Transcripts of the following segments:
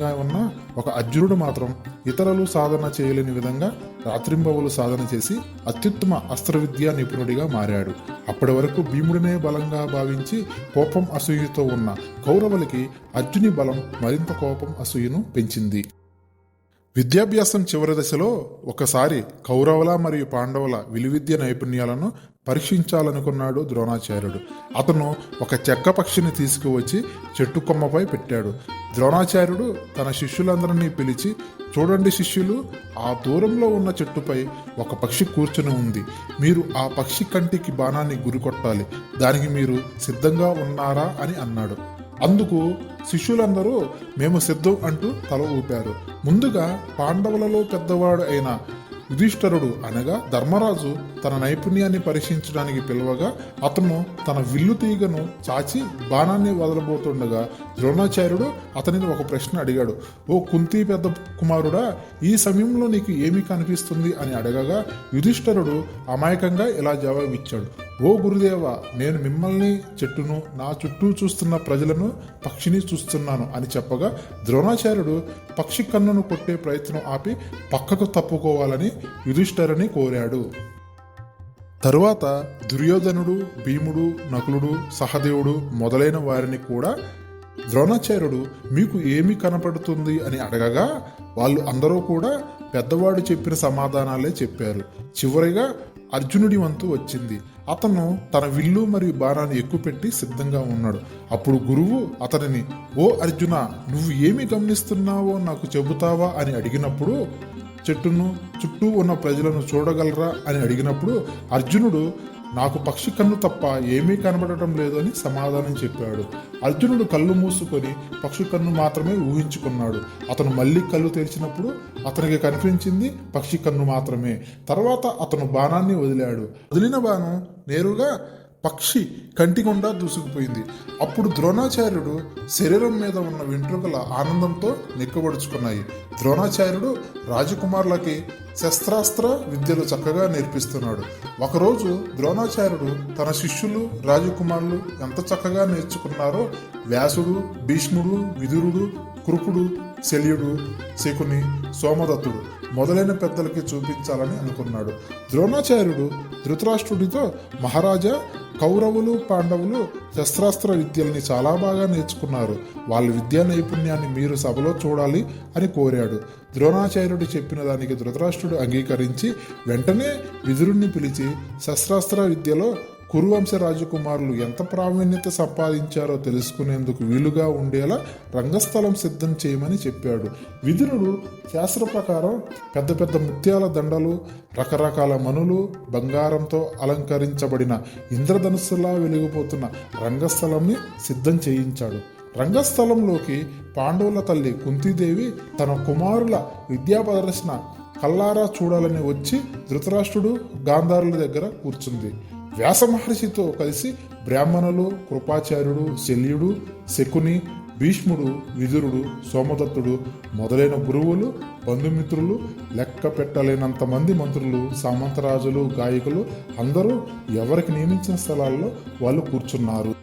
సిద్ధంగా ఉన్న ఒక అర్జునుడు మాత్రం ఇతరులు సాధన చేయలేని విధంగా రాత్రింబవులు సాధన చేసి అత్యుత్తమ అస్త్ర విద్యా నిపుణుడిగా మారాడు. అప్పటి వరకు భీముడినే బలంగా భావించి కోపం అసూయతో ఉన్న కౌరవులకి అర్జుని బలం మరింత కోపం అసూయను పెంచింది. విద్యాభ్యాసం చివరి దశలో ఒకసారి కౌరవుల మరియు పాండవుల విలువిద్య నైపుణ్యాలను పరీక్షించాలనుకున్నాడు ద్రోణాచార్యుడు. అతను ఒక చెక్క పక్షిని తీసుకువచ్చి చెట్టు కొమ్మపై పెట్టాడు. ద్రోణాచార్యుడు తన శిష్యులందరినీ పిలిచి చూడండి శిష్యులు ఆ దూరంలో ఉన్న చెట్టుపై ఒక పక్షి కూర్చుని ఉంది. మీరు ఆ పక్షి కంటికి బాణాన్ని గురికొట్టాలి. దానికి మీరు సిద్ధంగా ఉన్నారా? అని అన్నాడు. అందుకు శిష్యులందరూ మేము సిద్ధం అంటూ తల ఊపారు. ముందుగా పాండవులలో పెద్దవాడు అయిన యుధిష్ఠరుడు అనగా ధర్మరాజు తన నైపుణ్యాన్ని పరీక్షించడానికి పిలవగా అతను తన విల్లు తీగను చాచి బాణాన్ని వదలబోతుండగా ద్రోణాచార్యుడు అతనిని ఒక ప్రశ్న అడిగాడు. ఓ కుంతి పెద్ద కుమారుడా ఈ సమయంలో నీకు ఏమి కనిపిస్తుంది? అని అడగగా యుధిష్ఠరుడు అమాయకంగా ఇలా జవాబిచ్చాడు. ఓ గురుదేవ నేను మిమ్మల్ని చెట్టును నా చుట్టూ చూస్తున్న ప్రజలను పక్షిని చూస్తున్నాను అని చెప్పగా ద్రోణాచార్యుడు పక్షి కన్నును కొట్టే ప్రయత్నం ఆపి పక్కకు తప్పుకోవాలని యుధిష్ఠరని కోరాడు. తరువాత దుర్యోధనుడు భీముడు నకులుడు సహదేవుడు మొదలైన వారిని కూడా ద్రోణాచార్యుడు మీకు ఏమి కనపడుతుంది అని అడగగా వాళ్ళు అందరూ కూడా పెద్దవాడు చెప్పిన సమాధానాలే చెప్పారు. చివరిగా అర్జునుడి వంతు వచ్చింది. అతను తన విల్లు మరియు బాణాన్ని ఎక్కుపెట్టి సిద్ధంగా ఉన్నాడు. అప్పుడు గురువు అతనిని ఓ అర్జున నువ్వు ఏమి గమనిస్తున్నావో నాకు చెబుతావా? అని అడిగినప్పుడు చెట్టును చుట్టూ ఉన్న ప్రజలను చూడగలరా అని అడిగినప్పుడు అర్జునుడు నాకు పక్షి కన్ను తప్ప ఏమీ కనబడటం లేదు అని సమాధానం చెప్పాడు. అర్జునుడు కళ్ళు మూసుకొని పక్షి కన్ను మాత్రమే ఊహించుకున్నాడు. అతను మళ్ళీ కళ్ళు తెరిచినప్పుడు అతనికి కనిపించింది పక్షి కన్ను మాత్రమే. తర్వాత అతను బాణాన్ని వదిలాడు. వదిలిన బాణం నేరుగా పక్షి కంటిగుండా దూసుకుపోయింది. అప్పుడు ద్రోణాచార్యుడు శరీరం మీద ఉన్న వెంట్రుకల ఆనందంతో నిక్కబడుచుకున్నాయి. ద్రోణాచార్యుడు రాజకుమారులకి శస్త్రాస్త్ర విద్యలు చక్కగా నేర్పిస్తున్నాడు. ఒకరోజు ద్రోణాచార్యుడు తన శిష్యులు రాజకుమారులు ఎంత చక్కగా నేర్చుకున్నారో వ్యాసుడు భీష్ముడు విదురుడు కృపుడు శల్యుడు శకుని సోమదత్తుడు మొదలైన పెద్దలకి చూపించాలని అనుకున్నాడు. ద్రోణాచార్యుడు ధృతరాష్ట్రుడితో మహారాజా కౌరవులు పాండవులు శస్త్రాస్త్ర విద్యల్ని చాలా బాగా నేర్చుకున్నారు. వాళ్ళ విద్యా నైపుణ్యాన్ని మీరు సభలో చూడాలి అని కోరాడు. ద్రోణాచార్యుడు చెప్పిన దానికి ధృతరాష్ట్రుడు అంగీకరించి వెంటనే విదురుణ్ణి పిలిచి శస్త్రాస్త్ర విద్యలో కురువంశ రాజకుమారులు ఎంత ప్రావీణ్యత సంపాదించారో తెలుసుకునేందుకు వీలుగా ఉండేలా రంగస్థలం సిద్ధం చేయమని చెప్పాడు. విదురుడు శాస్త్ర ప్రకారం పెద్ద పెద్ద ముత్యాల దండలు రకరకాల మనులు బంగారంతో అలంకరించబడిన ఇంద్రధనుస్సులా వెలిగిపోతున్న రంగస్థలంని సిద్ధం చేయించాడు. రంగస్థలంలోకి పాండవుల తల్లి కుంతీదేవి తన కుమారుల విద్యా ప్రదర్శన కల్లారా చూడాలని వచ్చి ధృతరాష్ట్రుడు గాంధారుల దగ్గర కూర్చుంది. వ్యాస మహర్షితో కలిసి బ్రాహ్మణులు కృపాచార్యుడు శల్యుడు శకుని భీష్ముడు విదురుడు సోమదత్తుడు మొదలైన గురువులు బంధుమిత్రులు లెక్క పెట్టలేనంత మంది మంత్రులు సామంతరాజులు గాయకులు అందరూ ఎవరికి నియమించిన స్థలాల్లో వాళ్ళు కూర్చున్నారు.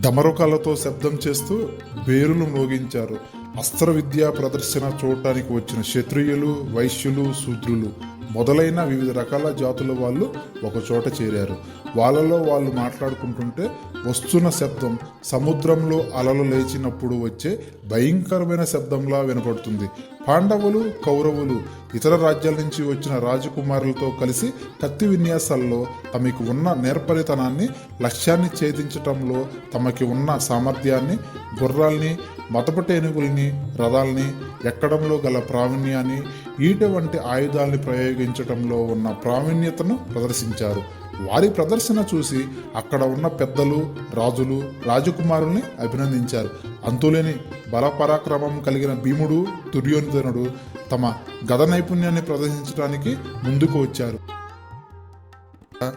డమరుకాలతో శబ్దం చేస్తూ బేరులు మోగించారు. అస్త్ర విద్యా ప్రదర్శన చూడటానికి వచ్చిన క్షత్రియులు వైశ్యులు శూద్రులు మొదలైన వివిధ రకాల జాతుల వాళ్ళు ఒకచోట చేరారు. వాళ్ళలో వాళ్ళు మాట్లాడుకుంటుంటే వస్తున్న శబ్దం సముద్రంలో అలలు లేచినప్పుడు వచ్చే భయంకరమైన శబ్దంలా వినపడుతుంది. పాండవులు కౌరవులు ఇతర రాజ్యాల నుంచి వచ్చిన రాజకుమారులతో కలిసి కత్తి విన్యాసాల్లో తమకు ఉన్న నేర్పరితనాన్ని లక్ష్యాన్ని ఛేదించటంలో తమకి ఉన్న సామర్థ్యాన్ని గుర్రాల్ని మతపటేనుగుల్ని రథాల్ని ఎక్కడంలో గల ప్రావీణ్యాన్ని ఈట వంటి ఆయుధాల్ని ప్రయోగించటంలో ఉన్న ప్రావీణ్యతను ప్రదర్శించారు. వారి ప్రదర్శన చూసి అక్కడ ఉన్న పెద్దలు రాజులు రాజకుమారుల్ని అభినందించారు. అంతులేని బలపరాక్రమం కలిగిన భీముడు దుర్యోధనుడు తమ గద నైపుణ్యాన్ని ప్రదర్శించడానికి ముందుకు వచ్చారు.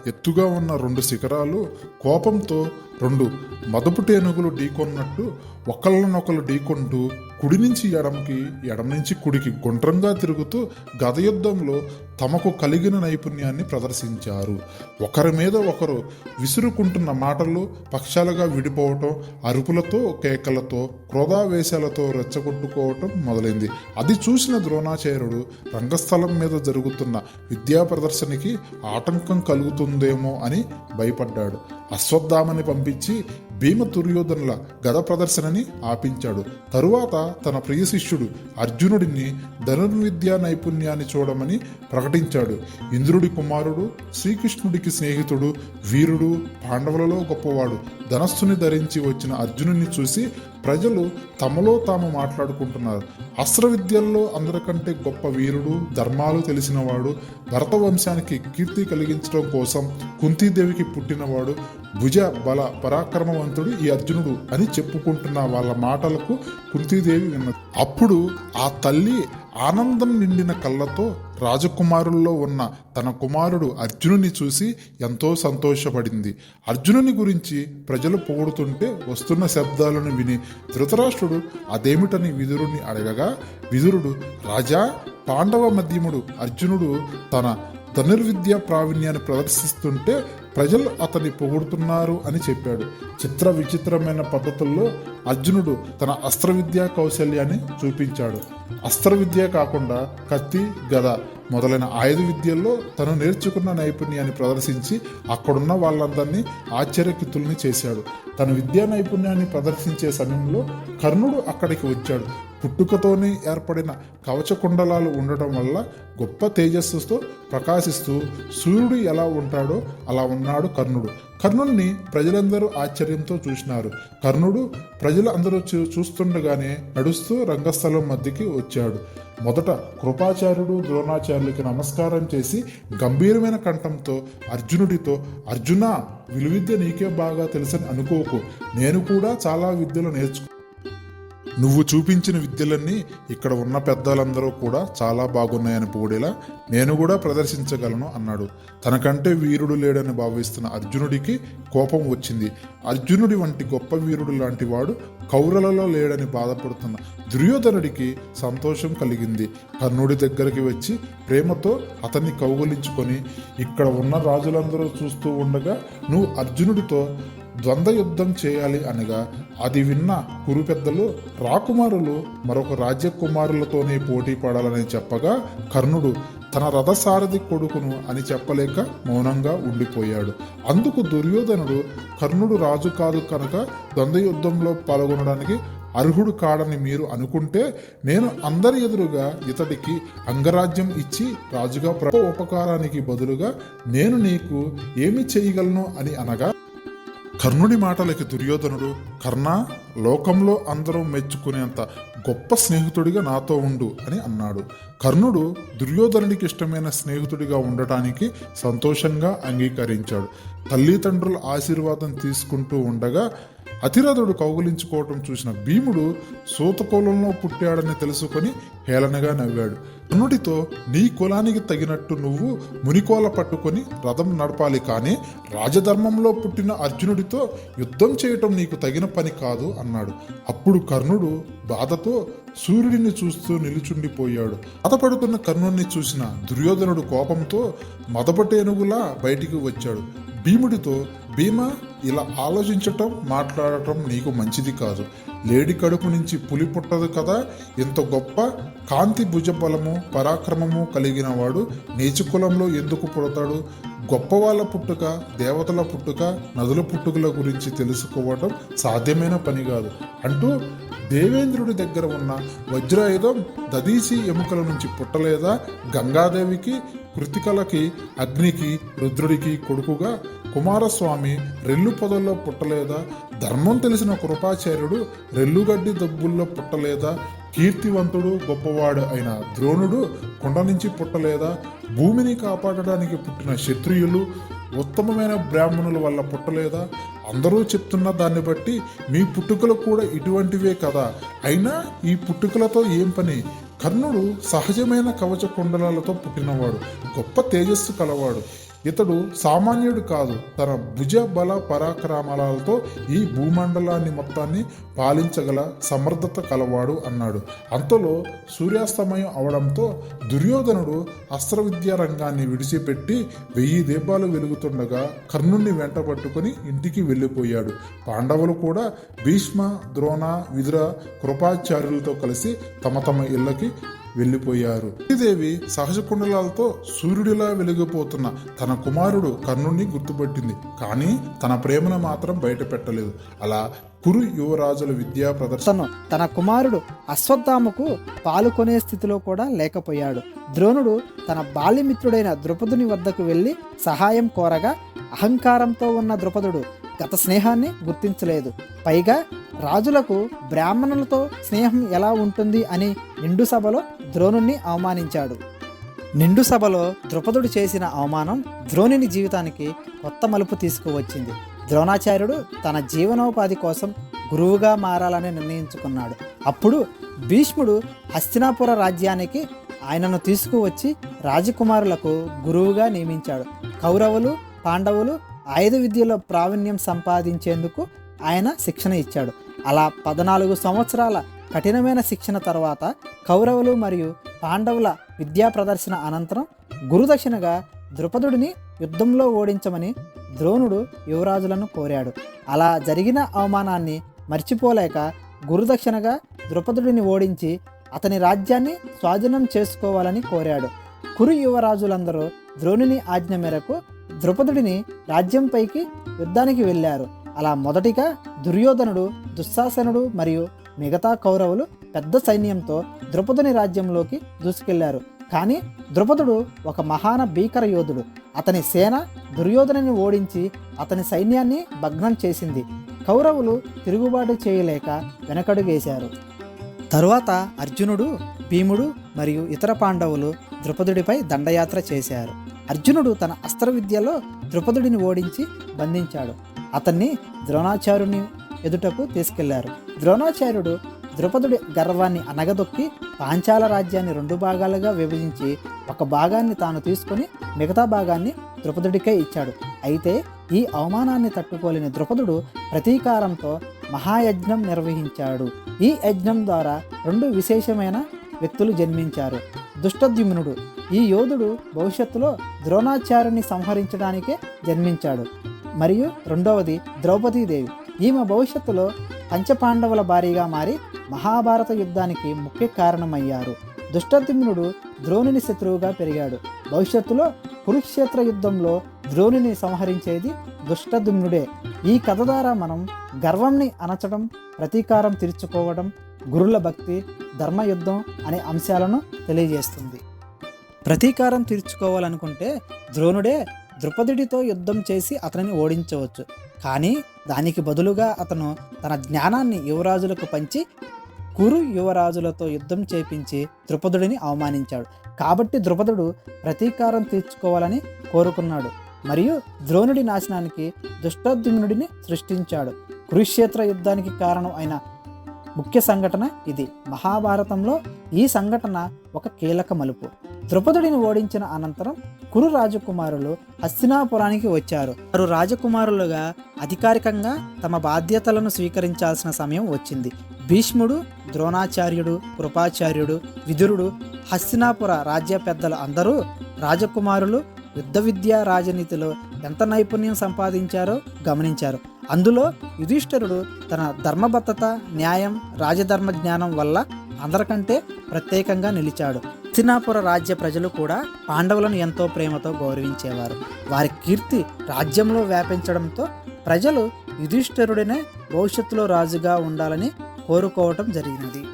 ఎత్తుగా ఉన్న రెండు శిఖరాలు కోపంతో రెండు మదపు టేనుగులు ఢీకొన్నట్టు ఒకళ్ళనొకరు ఢీకొంటూ కుడి నుంచి ఎడమకి ఎడమ నుంచి కుడికి గుండ్రంగా తిరుగుతూ గద యుద్ధంలో తమకు కలిగిన నైపుణ్యాన్ని ప్రదర్శించారు. ఒకరి మీద ఒకరు విసురుకుంటున్న మాటలు పక్షాలుగా విడిపోవటం అరుపులతో కేకలతో క్రోధావేశాలతో రెచ్చగొట్టుకోవటం మొదలైంది. అది చూసిన ద్రోణాచార్యుడు రంగస్థలం మీద జరుగుతున్న విద్యా ప్రదర్శనకి ఆటంకం జరుగుతుందేమో అని భయపడ్డాడు. అశ్వత్థామని పంపించి భీమ దుర్యోధనుల గద ప్రదర్శనని ఆపించాడు. తరువాత తన ప్రియ శిష్యుడు అర్జునుడిని ధనుర్విద్యా నైపుణ్యాన్ని చూడమని ప్రకటించాడు. ఇంద్రుడి కుమారుడు శ్రీకృష్ణుడికి స్నేహితుడు వీరుడు పాండవులలో గొప్పవాడు. ధనస్సుని ధరించి వచ్చిన అర్జునుడిని చూసి ప్రజలు తమలో తాము మాట్లాడుకుంటున్నారు అస్త్ర విద్యల్లో అందరికంటే గొప్ప వీరుడు ధర్మాలు తెలిసినవాడు భరత వంశానికి కీర్తి కలిగించడం కోసం కుంతీదేవికి పుట్టినవాడు భుజ బల పరాక్రమవంతుడు ఈ అర్జునుడు అని చెప్పుకుంటున్న వాళ్ళ మాటలకు కుంతీదేవి విన్నది. అప్పుడు ఆ తల్లి ఆనందం నిండిన కళ్ళతో రాజకుమారుల్లో ఉన్న తన కుమారుడు అర్జునుని చూసి ఎంతో సంతోషపడింది. అర్జునుని గురించి ప్రజలు పొగుడుతుంటే వస్తున్న శబ్దాలను విని ధృతరాష్ట్రుడు అదేమిటని విదురుని అడగగా విదురుడు రాజా పాండవ మధ్యముడు అర్జునుడు తన ధనుర్విద్య ప్రావీణ్యాన్ని ప్రదర్శిస్తుంటే ప్రజలు అతన్ని పొగుడుతున్నారు అని చెప్పాడు. చిత్ర విచిత్రమైన పద్ధతుల్లో అర్జునుడు తన అస్త్ర విద్యా కౌశల్యాన్ని చూపించాడు. అస్త్ర విద్య కాకుండా కత్తి గద మొదలైన ఆయుధ విద్యల్లో తను నేర్చుకున్న నైపుణ్యాన్ని ప్రదర్శించి అక్కడున్న వాళ్ళందరినీ ఆశ్చర్యకితుల్ని చేశాడు. తన విద్యా నైపుణ్యాన్ని ప్రదర్శించే సమయంలో కర్ణుడు అక్కడికి వచ్చాడు. పుట్టుకతోనే ఏర్పడిన కవచ కుండలాలు ఉండటం వల్ల గొప్ప తేజస్సుతో ప్రకాశిస్తూ సూర్యుడు ఎలా ఉంటాడో అలా అన్నాడు కర్ణుడు. కర్ణుడిని ప్రజలందరూ ఆశ్చర్యంతో చూసినారు. కర్ణుడు ప్రజలు అందరూ చూ- చూస్తుండగానే నడుస్తూ రంగస్థలం మధ్యకి వచ్చాడు. మొదట కృపాచార్యుడు ద్రోణాచార్యులకి నమస్కారం చేసి గంభీరమైన కంఠంతో అర్జునుడితో అర్జున విలువిద్య నీకే బాగా తెలుసని అనుకోకు. నేను కూడా చాలా విద్యలు నేర్చుకు నువ్వు చూపించిన విద్యలన్నీ ఇక్కడ ఉన్న పెద్దలందరూ కూడా చాలా బాగున్నాయని పొగిడేలా నేను కూడా ప్రదర్శించగలను అన్నాడు. తనకంటే వీరుడు లేడని భావిస్తున్న అర్జునుడికి కోపం వచ్చింది. అర్జునుడి వంటి గొప్ప వీరుడు లాంటి వాడు కౌరలలో లేడని బాధపడుతున్న దుర్యోధనుడికి సంతోషం కలిగింది. కర్ణుడి దగ్గరికి వచ్చి ప్రేమతో అతన్ని కౌగులించుకొని ఇక్కడ ఉన్న రాజులందరూ చూస్తూ ఉండగా నువ్వు అర్జునుడితో ద్వంద్వ యుద్ధం చేయాలి అనగా అది విన్న కురు పెద్దలు రాకుమారులు మరొక రాజ్యకుమారులతోనే పోటీ పడాలని చెప్పగా కర్ణుడు తన రథసారథి కొడుకును అని చెప్పలేక మౌనంగా ఉండిపోయాడు. అందుకు దుర్యోధనుడు కర్ణుడు రాజు కాదు కనుక ద్వంద్వ యుద్ధంలో పాల్గొనడానికి అర్హుడు కాడని మీరు అనుకుంటే నేను అందరి ఎదురుగా ఇతడికి అంగరాజ్యం ఇచ్చి రాజుగా ప్రభ ఉపకారానికి బదులుగా నేను నీకు ఏమి చేయగలను అని అనగా కర్ణుడి మాటలకి దుర్యోధనుడు కర్ణ లోకంలో అందరూ మెచ్చుకునేంత గొప్ప స్నేహితుడిగా నాతో ఉండు అని అన్నాడు. కర్ణుడు దుర్యోధనుడికి ఇష్టమైన స్నేహితుడిగా ఉండటానికి సంతోషంగా అంగీకరించాడు. తల్లిదండ్రుల ఆశీర్వాదం తీసుకుంటూ ఉండగా అతిరథుడు కౌగులించుకోవటం చూసిన భీముడు సూతకులంలో పుట్టాడని తెలుసుకొని హేళనగా నవ్వాడు. కర్ణుడితో నీ కులానికి తగినట్టు నువ్వు మునికోల పట్టుకొని రథం నడపాలి కానీ రాజధర్మంలో పుట్టిన అర్జునుడితో యుద్ధం చేయటం నీకు తగిన పని కాదు అన్నాడు. అప్పుడు కర్ణుడు బాధతో సూర్యుడిని చూస్తూ నిలుచుండిపోయాడు. బాధపడుతున్న కర్ణుడిని చూసిన దుర్యోధనుడు కోపంతో మదపటేనుగులా బయటికి వచ్చాడు. భీముడితో భీమ ఇలా ఆలోచించటం మాట్లాడటం నీకు మంచిది కాదు. లేడి కడుపు నుంచి పులి పుట్టదు కదా? ఇంత గొప్ప కాంతి భుజబలము పరాక్రమము కలిగిన వాడు నీచ కులంలో ఎందుకు పుడతాడు? గొప్ప వాళ్ళ పుట్టుక దేవతల పుట్టుక నదుల పుట్టుకల గురించి తెలుసుకోవటం సాధ్యమైన పని కాదు. అంటూ దేవేంద్రుడి దగ్గర ఉన్న వజ్రాయుధం దదీసి ఎముకల నుంచి పుట్టలేదా? గంగాదేవికి కృతికలకి అగ్నికి రుద్రుడికి కొడుకుగా కుమారస్వామి రెల్లు పొదల్లో పుట్టలేదా? ధర్మం తెలిసిన కృపాచార్యుడు రెల్లుగడ్డి దబ్బుల్లో పుట్టలేదా? కీర్తివంతుడు గొప్పవాడు అయిన ద్రోణుడు కొండ నుంచి పుట్టలేదా? భూమిని కాపాడడానికి పుట్టిన క్షత్రియులు ఉత్తమమైన బ్రాహ్మణుల వల్ల పుట్టలేదా? అందరూ చెప్తున్న దాన్ని బట్టి మీ పుట్టుకలు కూడా ఇటువంటివే కదా. అయినా ఈ పుట్టుకలతో ఏం పని? కర్ణుడు సహజమైన కవచ కుండలాలతో పుట్టినవాడు గొప్ప తేజస్సు కలవాడు. ఇతడు సామాన్యుడు కాదు తన భుజ బల పరాక్రమాలతో ఈ భూమండలాన్ని మొత్తాన్ని పాలించగల సమర్థత కలవాడు అన్నాడు. అంతలో సూర్యాస్తమయం అవడంతో దుర్యోధనుడు అస్త్ర విద్యా రంగాన్ని విడిచిపెట్టి వెయ్యి దీపాలు వెలుగుతుండగా కర్ణుణ్ణి వెంట పట్టుకుని ఇంటికి వెళ్ళిపోయాడు. పాండవులు కూడా భీష్మ ద్రోణ విదుర కృపాచార్యులతో కలిసి తమ తమ ఇళ్ళకి వెళ్ళిపోయారు. శ్రీదేవి సహజ కుండలాలతో సూర్యుడిలా వెలిగిపోతున్న తన కుమారుడు కర్ణుణ్ణి గుర్తుపట్టింది. కానీ తన ప్రేమను మాత్రం బయట పెట్టలేదు. అలా కురు యువరాజుల విద్యా ప్రదర్శన తన కుమారుడు అశ్వత్థామకు పాలుకొనే స్థితిలో కూడా లేకపోయాడు. ద్రోణుడు తన బాల్యమిత్రుడైన ద్రుపదుని వద్దకు వెళ్ళి సహాయం కోరగా అహంకారంతో ఉన్న ద్రుపదుడు గత స్నేహాన్ని గుర్తించలేదు. పైగా రాజులకు బ్రాహ్మణులతో స్నేహం ఎలా ఉంటుంది అని నిండు సభలో ద్రోణుణ్ణి అవమానించాడు. నిండు సభలో ద్రుపదుడు చేసిన అవమానం ద్రోణుని జీవితానికి కొత్త మలుపు తీసుకువచ్చింది. ద్రోణాచార్యుడు తన జీవనోపాధి కోసం గురువుగా మారాలని నిర్ణయించుకున్నాడు. అప్పుడు భీష్ముడు హస్తినాపుర రాజ్యానికి ఆయనను తీసుకువచ్చి రాజకుమారులకు గురువుగా నియమించాడు. కౌరవులు పాండవులు ఆయుధ విద్యలో ప్రావీణ్యం సంపాదించేందుకు ఆయన శిక్షణ ఇచ్చాడు. అలా పద్నాలుగు సంవత్సరాల కఠినమైన శిక్షణ తర్వాత కౌరవులు మరియు పాండవుల విద్యా ప్రదర్శన అనంతరం గురుదక్షిణగా ద్రుపదుడిని యుద్ధంలో ఓడించమని ద్రోణుడు యువరాజులను కోరాడు. అలా జరిగిన అవమానాన్ని మర్చిపోలేక గురుదక్షిణగా ద్రుపదుడిని ఓడించి అతని రాజ్యాన్ని స్వాధీనం చేసుకోవాలని కోరాడు. కురు యువరాజులందరూ ద్రోణుని ఆజ్ఞ మేరకు ద్రుపదుడిని రాజ్యంపైకి యుద్ధానికి వెళ్ళారు. అలా మొదటిగా దుర్యోధనుడు దుశ్శాసనుడు మరియు మిగతా కౌరవులు పెద్ద సైన్యంతో ద్రుపదుని రాజ్యంలోకి దూసుకెళ్ళారు. కానీ ద్రుపదుడు ఒక మహాన భీకర యోధుడు. అతని సేన దుర్యోధనుని ఓడించి అతని సైన్యాన్ని భగ్నం చేసింది. కౌరవులు తిరుగుబాటు చేయలేక వెనకడుగేశారు. తరువాత అర్జునుడు భీముడు మరియు ఇతర పాండవులు ద్రుపదుడిపై దండయాత్ర చేశారు. అర్జునుడు తన అస్త్ర విద్యలో ద్రుపదుడిని ఓడించి బంధించాడు. అతన్ని ద్రోణాచార్యుని ఎదుటకు తీసుకెళ్ళారు. ద్రోణాచార్యుడు ద్రుపదుడి గర్వాన్ని అనగదొక్కి పాంచాల రాజ్యాన్ని రెండు భాగాలుగా విభజించి ఒక భాగాన్ని తాను తీసుకొని మిగతా భాగాన్ని ద్రుపదుడికే ఇచ్చాడు. అయితే ఈ అవమానాన్ని తట్టుకోలేని ద్రుపదుడు ప్రతీకారంతో మహాయజ్ఞం నిర్వహించాడు. ఈ యజ్ఞం ద్వారా రెండు విశేషమైన వ్యక్తులు జన్మించారు. దుష్టద్యుమ్నుడు. ఈ యోధుడు భవిష్యత్తులో ద్రోణాచార్యుని సంహరించడానికే జన్మించాడు. మరియు రెండవది ద్రౌపదీదేవి. ఈమె భవిష్యత్తులో పంచపాండవుల భారీగా మారి మహాభారత యుద్ధానికి ముఖ్య కారణమయ్యారు. దుష్టద్యుమ్నుడు ద్రోణుని శత్రువుగా పెరిగాడు. భవిష్యత్తులో కురుక్షేత్ర యుద్ధంలో ద్రోణుని సంహరించేది దుష్టద్యుమ్నుడే. ఈ కథ ద్వారా మనం గర్వంని అనచడం ప్రతీకారం తీర్చుకోవడం గురుల భక్తి ధర్మయుద్ధం అనే అంశాలను తెలియజేస్తుంది. ప్రతీకారం తీర్చుకోవాలనుకుంటే ద్రోణుడే ద్రుపదుడితో యుద్ధం చేసి అతనిని ఓడించవచ్చు. కానీ దానికి బదులుగా అతను తన జ్ఞానాన్ని యువరాజులకు పంచి కురు యువరాజులతో యుద్ధం చేపించి ద్రుపదుడిని అవమానించాడు. కాబట్టి ద్రుపదుడు ప్రతీకారం తీర్చుకోవాలని కోరుకున్నాడు. మరియు ద్రోణుడి నాశనానికి దుష్టద్యుమ్నుడిని సృష్టించాడు. కురుక్షేత్ర యుద్ధానికి కారణం అయిన ముఖ్య సంఘటన ఇది. మహాభారతంలో ఈ సంఘటన ఒక కీలక మలుపు. ద్రుపదుడిని ఓడించిన అనంతరం కురు రాజకుమారులు హస్తినాపురానికి వచ్చారు. వారు రాజకుమారులుగా అధికారికంగా తమ బాధ్యతలను స్వీకరించాల్సిన సమయం వచ్చింది. భీష్ముడు ద్రోణాచార్యుడు కృపాచార్యుడు విదురుడు హస్తినాపుర రాజ్య పెద్దలు అందరూ రాజకుమారులు యుద్ధ విద్య రాజనీతిలో ఎంత నైపుణ్యం సంపాదించారో గమనించారు. అందులో యుధిష్ఠరుడు తన ధర్మబద్ధత న్యాయం రాజధర్మ జ్ఞానం వల్ల అందరికంటే ప్రత్యేకంగా నిలిచాడు. హస్తినాపుర రాజ్య ప్రజలు కూడా పాండవులను ఎంతో ప్రేమతో గౌరవించేవారు. వారి కీర్తి రాజ్యంలో వ్యాపించడంతో ప్రజలు యుధిష్ఠరుడినే భవిష్యత్తులో రాజుగా ఉండాలని కోరుకోవటం జరిగినది.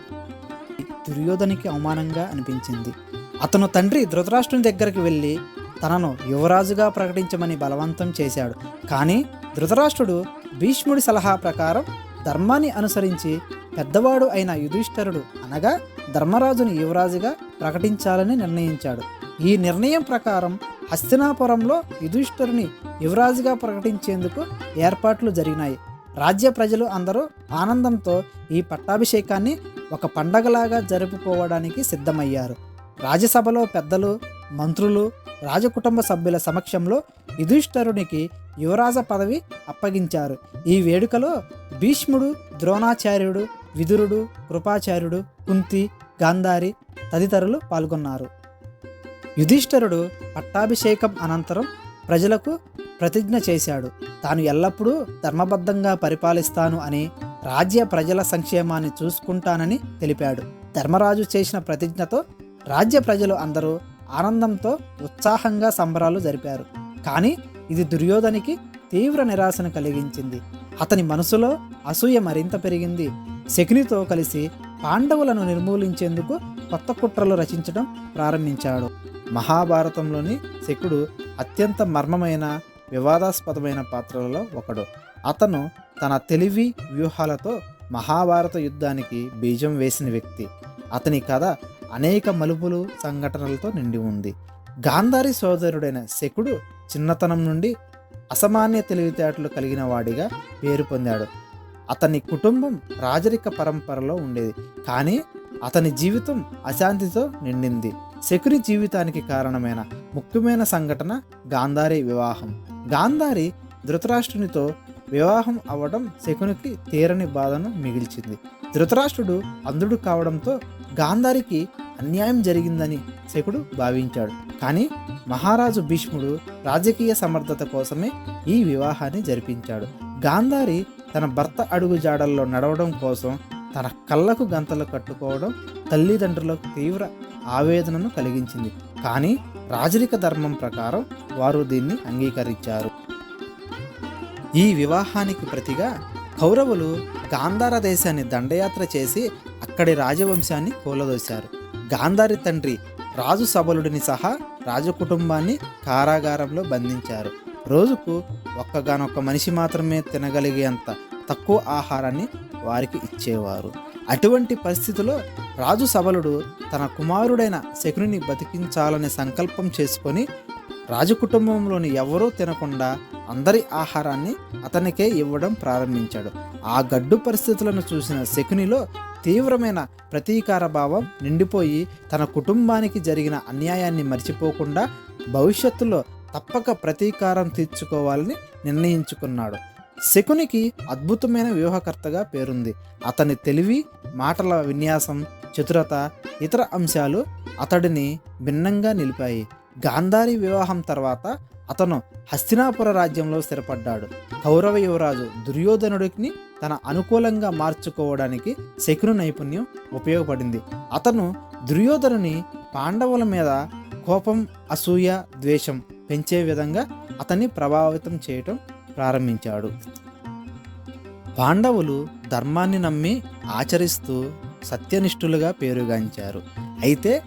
దుర్యోధనికి అవమానంగా అనిపించింది. అతను తండ్రి ధృతరాష్ట్రుని దగ్గరికి వెళ్ళి తనను యువరాజుగా ప్రకటించమని బలవంతం చేశాడు. కానీ ధృతరాష్ట్రుడు భీష్ముడి సలహా ప్రకారం ధర్మాన్ని అనుసరించి పెద్దవాడు అయిన యుధిష్ఠరుడు అనగా ధర్మరాజుని యువరాజుగా ప్రకటించాలని నిర్ణయించాడు. ఈ నిర్ణయం ప్రకారం హస్తినాపురంలో యుధిష్ఠరుని యువరాజుగా ప్రకటించేందుకు ఏర్పాట్లు జరిగినాయి. రాజ్య ప్రజలు అందరూ ఆనందంతో ఈ పట్టాభిషేకాన్ని ఒక పండగలాగా జరుపుకోవడానికి సిద్ధమయ్యారు. రాజ్యసభలో పెద్దలు మంత్రులు రాజకుటుంబ సభ్యుల సమక్షంలో యుధిష్ఠరునికి యువరాజ పదవి అప్పగించారు. ఈ వేడుకలో భీష్ముడు ద్రోణాచార్యుడు విదురుడు కృపాచార్యుడు కుంతి గాంధారి తదితరులు పాల్గొన్నారు. యుధిష్ఠరుడు పట్టాభిషేకం అనంతరం ప్రజలకు ప్రతిజ్ఞ చేశాడు. తాను ఎల్లప్పుడూ ధర్మబద్ధంగా పరిపాలిస్తాను అని రాజ్య ప్రజల సంక్షేమాన్ని చూసుకుంటానని తెలిపాడు. ధర్మరాజు చేసిన ప్రతిజ్ఞతో రాజ్య ప్రజలు అందరూ ఆనందంతో ఉత్సాహంగా సంబరాలు జరిపారు. కానీ ఇది దుర్యోధనికి తీవ్ర నిరాశను కలిగించింది. అతని మనసులో అసూయ మరింత పెరిగింది. శకునితో కలిసి పాండవులను నిర్మూలించేందుకు కొత్త కుట్రలు రచించడం ప్రారంభించాడు. మహాభారతంలోని శకుడు అత్యంత మర్మమైన వివాదాస్పదమైన పాత్రలలో ఒకడు. అతను తన తెలివి వ్యూహాలతో మహాభారత యుద్ధానికి బీజం వేసిన వ్యక్తి. అతని కథ అనేక మలుపులు సంఘటనలతో నిండి ఉంది. గాంధారి సోదరుడైన శకుడు చిన్నతనం నుండి అసామాన్య తెలివితేటలు కలిగిన వాడిగా పేరు పొందాడు. అతని కుటుంబం రాజరిక పరంపరలో ఉండేది. కానీ అతని జీవితం అశాంతితో నిండింది. శకుని జీవితానికి కారణమైన ముఖ్యమైన సంఘటన గాంధారి వివాహం. గాంధారి ధృతరాష్ట్రునితో వివాహం అవ్వడం శకునికి తీరని బాధను మిగిల్చింది. ధృతరాష్ట్రుడు అంధుడు కావడంతో గాంధారికి అన్యాయం జరిగిందని శకుడు భావించాడు. కానీ మహారాజు భీష్ముడు రాజకీయ సమర్థత కోసమే ఈ వివాహాన్ని జరిపించాడు. గాంధారి తన భర్త అడుగు జాడల్లో నడవడం కోసం తన కళ్ళకు గంతలు కట్టుకోవడం తల్లిదండ్రులకు తీవ్ర ఆవేదనను కలిగించింది. కానీ రాజరిక ధర్మం ప్రకారం వారు దీన్ని అంగీకరించారు. ఈ వివాహానికి ప్రతిగా కౌరవులు గాంధార దేశాన్ని దండయాత్ర చేసి అక్కడి రాజవంశాన్ని కూలదోశారు. గాంధారి తండ్రి రాజు సబలుడిని సహా రాజకుటుంబాన్ని కారాగారంలో బంధించారు. రోజుకు ఒక్కగానొక్క మనిషి మాత్రమే తినగలిగేంత తక్కువ ఆహారాన్ని వారికి ఇచ్చేవారు. అటువంటి పరిస్థితిలో రాజు సబలుడు తన కుమారుడైన శకునిని బతికించాలనే సంకల్పం చేసుకొని రాజకుటుంబంలోని ఎవరూ తినకుండా అందరి ఆహారాన్ని అతనికే ఇవ్వడం ప్రారంభించాడు. ఆ గడ్డు పరిస్థితులను చూసిన శకునిలో తీవ్రమైన ప్రతీకార భావం నిండిపోయి తన కుటుంబానికి జరిగిన అన్యాయాన్ని మర్చిపోకుండా భవిష్యత్తులో తప్పక ప్రతీకారం తీర్చుకోవాలని నిర్ణయించుకున్నాడు. శకునికి అద్భుతమైన వ్యూహకర్తగా పేరుంది. అతని తెలివి మాటల విన్యాసం చతురత ఇతర అంశాలు అతడిని భిన్నంగా నిలిపాయి. గాంధారి వివాహం తర్వాత అతను హస్తినాపుర రాజ్యంలో స్థిరపడ్డాడు. కౌరవ యువరాజు దుర్యోధనుడిని తన అనుకూలంగా మార్చుకోవడానికి శకును నైపుణ్యం ఉపయోగపడింది. అతను దుర్యోధనుని పాండవుల మీద కోపం అసూయ ద్వేషం పెంచే విధంగా అతన్ని ప్రభావితం చేయటం ప్రారంభించాడు. పాండవులు ధర్మాన్ని నమ్మి ఆచరిస్తూ సత్యనిష్ఠులుగా పేరుగాంచారు. అయితే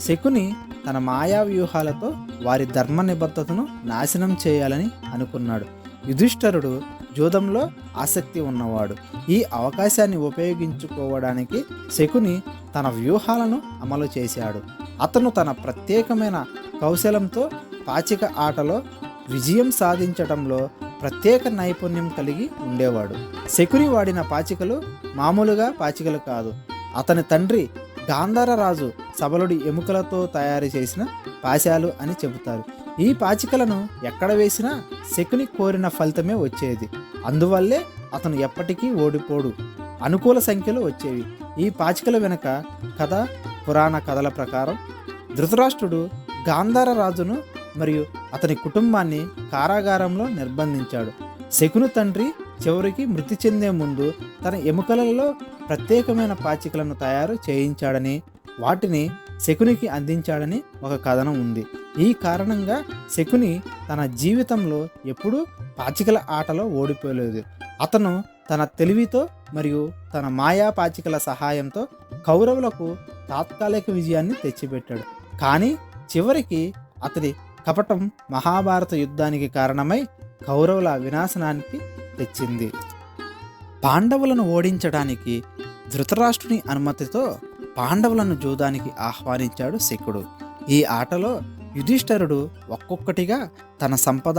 శకుని తన మాయా వ్యూహాలతో వారి ధర్మ నిబద్ధతను నాశనం చేయాలని అనుకున్నాడు. యుధిష్ఠరుడు జూదంలో ఆసక్తి ఉన్నవాడు. ఈ అవకాశాన్ని ఉపయోగించుకోవడానికి శకుని తన వ్యూహాలను అమలు చేశాడు. అతను తన ప్రత్యేకమైన కౌశలంతో పాచిక ఆటలో విజయం సాధించడంలో ప్రత్యేక నైపుణ్యం కలిగి ఉండేవాడు. శకుని వాడిన పాచికలు మామూలుగా పాచికలు కాదు. అతని తండ్రి గాంధార రాజు సబలుడి ఎముకలతో తయారు చేసిన పాశాలు అని చెబుతారు. ఈ పాచికలను ఎక్కడ వేసినా శకుని కోరిన ఫలితమే వచ్చేది. అందువల్లే అతను ఎప్పటికీ ఓడిపోడు. అనుకూల సంఖ్యలో వచ్చేవి. ఈ పాచికల వెనుక కథ పురాణ కథల ప్రకారం ధృతరాష్ట్రుడు గాంధార రాజును మరియు అతని కుటుంబాన్ని కారాగారంలో నిర్బంధించాడు. శకుని తండ్రి చివరికి మృతి చెందే ముందు తన ఎముకలలో ప్రత్యేకమైన పాచికలను తయారు చేయించాడని వాటిని శకునికి అందించాడని ఒక కథనం ఉంది. ఈ కారణంగా శకుని తన జీవితంలో ఎప్పుడూ పాచికల ఆటలో ఓడిపోలేదు. అతను తన తెలివితో మరియు తన మాయా పాచికల సహాయంతో కౌరవులకు తాత్కాలిక విజయాన్ని తెచ్చిపెట్టాడు. కానీ చివరికి అతడి కపటం మహాభారత యుద్ధానికి కారణమై కౌరవుల వినాశనానికి తెచ్చింది. పాండవులను ఓడించడానికి ధృతరాష్ట్రుని అనుమతితో పాండవులను జూదానికి ఆహ్వానించాడు శకుడు. ఈ ఆటలో యుధిష్ఠరుడు ఒక్కొక్కటిగా తన సంపద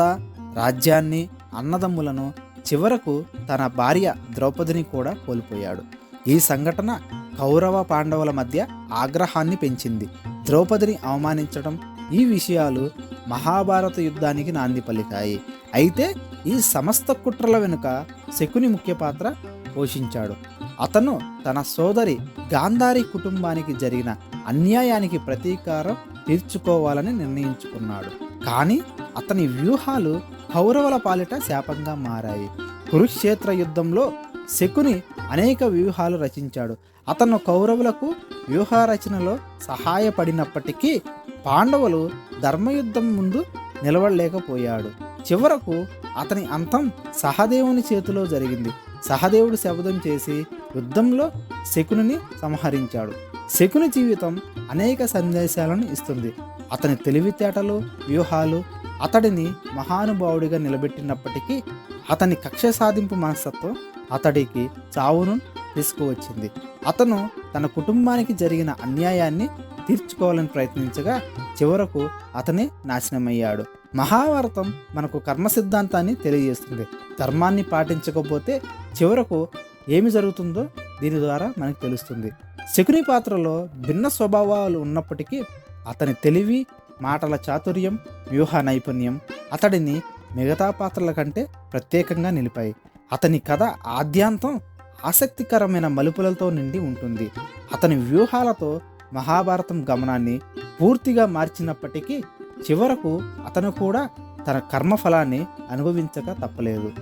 రాజ్యాన్ని అన్నదమ్ములను చివరకు తన భార్య ద్రౌపదిని కూడా కోల్పోయాడు. ఈ సంఘటన కౌరవ పాండవుల మధ్య ఆగ్రహాన్ని పెంచింది. ద్రౌపదిని అవమానించడం ఈ విషయాలు మహాభారత యుద్ధానికి నాంది పలికాయి. అయితే ఈ సమస్త కుట్రల వెనుక శకుని ముఖ్య పాత్ర పోషించాడు. అతను తన సోదరి గాంధారి కుటుంబానికి జరిగిన అన్యాయానికి ప్రతీకారం తీర్చుకోవాలని నిర్ణయించుకున్నాడు. కానీ అతని వ్యూహాలు కౌరవుల పాలిట శాపంగా మారాయి. కురుక్షేత్ర యుద్ధంలో శకుని అనేక వ్యూహాలు రచించాడు. అతను కౌరవులకు వ్యూహ రచనలో సహాయపడినప్పటికీ పాండవులు ధర్మయుద్ధం ముందు నిలవడలేకపోయాడు చివరకు అతని అంతం సహదేవుని చేతిలో జరిగింది. సహదేవుడు శబదం చేసి యుద్ధంలో శకుని సంహరించాడు. శకుని జీవితం అనేక సందేశాలను ఇస్తుంది. అతని తెలివితేటలు వ్యూహాలు అతడిని మహానుభావుడిగా నిలబెట్టినప్పటికీ అతని కక్ష సాధింపు మనస్తత్వం అతడికి చావును రిస్క్ వచ్చింది అతను తన కుటుంబానికి జరిగిన అన్యాయాన్ని తీర్చుకోవాలని ప్రయత్నించగా చివరకు అతనే నాశనమయ్యాడు. మహాభారతం మనకు కర్మ సిద్ధాంతాన్ని తెలియజేస్తుంది. ధర్మాన్ని పాటించకపోతే చివరకు ఏమి జరుగుతుందో దీని ద్వారా మనకు తెలుస్తుంది. శకుని పాత్రలో భిన్న స్వభావాలు ఉన్నప్పటికీ అతని తెలివి మాటల చాతుర్యం వ్యూహ నైపుణ్యం అతడిని మిగతా పాత్రల కంటే ప్రత్యేకంగా నిలిపాయి. అతని కథ ఆద్యాంతం ఆసక్తికరమైన మలుపులతో నిండి ఉంటుంది. అతని వ్యూహాలతో మహాభారతం గమనాన్ని పూర్తిగా మార్చినప్పటికీ చివరకు అతను కూడా తన కర్మఫలాన్ని అనుభవించక తప్పలేదు.